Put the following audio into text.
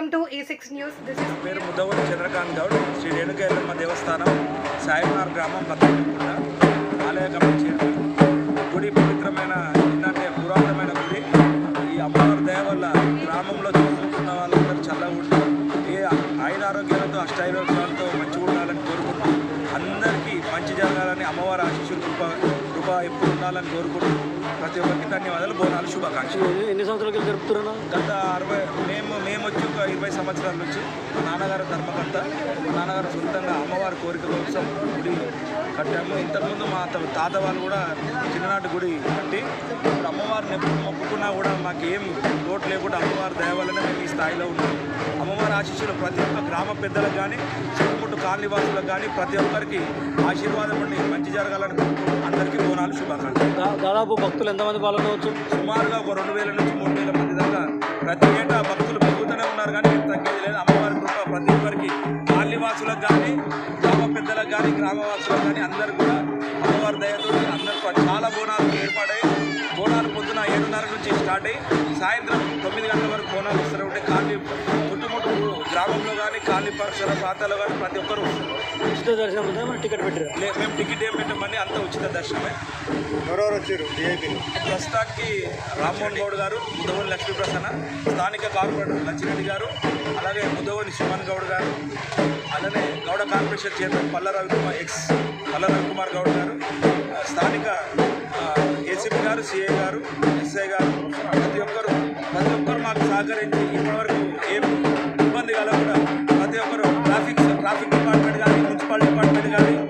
Welcome to A six news. This is పేరు ముద్దవల్లి చంద్రకాంత్ గౌడ్. శ్రీ రేణుక ఎల్లమ్మ దేవస్థానం సాయినార్ గ్రామం భక్తుల ఆలయ కమిటీ చైర్మన్. గుడి పవిత్రమైన ఏంటంటే పురాతనమైన గుడి. ఈ అమ్మవారి దయ వల్ల గ్రామంలో చదువుకున్న వాళ్ళందరూ చల్లగా ఉండి ఏ ఆయుర ఆరోగ్యాలతో అష్టారోగ్యాలతో మంచిగా ఉండాలని కోరుకుంటూ అందరికీ మంచి జరగాలని అమ్మవారి ఆశీస్సులు కృప కృప ఎప్పుడు ఉండాలని కోరుకుంటూ ప్రతి ఒక్కరికి ధన్యవాదాలు బోనాలు శుభాకాంక్షలు. ఎన్ని సంవత్సరాలకి జరుపుతున్నా గత అరవై మేము మేము వచ్చి ఒక ఇరవై సంవత్సరాల నుంచి మా నాన్నగారు ధర్మకర్త మా నాన్నగారు సొంతంగా అమ్మవారి కోరిక కోసం గుడి కట్టాము. ఇంతకుముందు మా తాత వాళ్ళు కూడా చిన్ననాటి గుడి కట్టి ఇప్పుడు అమ్మవారిని ఎప్పుడు మొక్కుకున్నా కూడా మాకు ఏం లోటు లేకుండా అమ్మవారి దయ వల్లనే మేము ఈ స్థాయిలో ఉన్నాం అమ్మవారి ఆశీస్సులు ప్రతి ఒక్క గ్రామ పెద్దలకు కానీ చుట్టుముట్టు కాలనివాసులకు కానీ ప్రతి ఒక్కరికి ఆశీర్వాదం ఉండి మంచి జరగాలని అందరికీ బోనాలు శుభాకాంక్షలు. దాదాపు భక్తులు ఎంతమంది పాల్గొనవచ్చు? సుమారుగా ఒక రెండు వేల నుంచి మూడు వేల మంది దాకా ప్రతి ఏటా భక్తులు లేదా. అమ్మవారి కృప ప్రతి ఒక్కరికి. కాలనీవాసులకు కానీ గ్రామ పెద్దలకు కానీ గ్రామవాసులకు కానీ అందరు కూడా అమ్మవారి దయతో అందరు చాలా బోనాలు ఏర్పడాయి. బోనాలు పొద్దున ఏడున్నర నుంచి స్టార్ట్ అయ్యి సాయంత్రం తొమ్మిది గంటల వరకు బోనాలు వస్తూనే ఉంటాయి. కాలనీ చుట్టుముట్టు గ్రామంలో కానీ కాలనీ పరిసర ప్రాంతాల్లో కానీ ప్రతి ఒక్కరు వస్తారు ఉచిత దర్శనం ఉందా టికెట్ పెట్టారు? లే- మేము టికెట్ ఏం పెట్టమని అంత ఉచిత దర్శనమే. ఎవరెవరు వచ్చారు? విఐపీలు ప్రస్తుతానికి రామ్మోహన్ గౌడ్ గారు ముదవని లక్ష్మీప్రసన్న స్థానిక కార్పొరేటర్ లచ్చిరెడ్డి గారు అలాగే ముదవని సుమన్ గౌడ్ గారు అలానే Gouda corporation chairman Palla Ravikumar ex Palla Ravikumar Goud గారు స్థానిక ఏసీపీ గారు సిఐ గారు ఎస్ఐ గారు ప్రతి ఒక్కరు ప్రతి ఒక్కరు మాకు సహకరించి ఇప్పటివరకు ఏం ఇబ్బంది కలగకుండా ప్రతి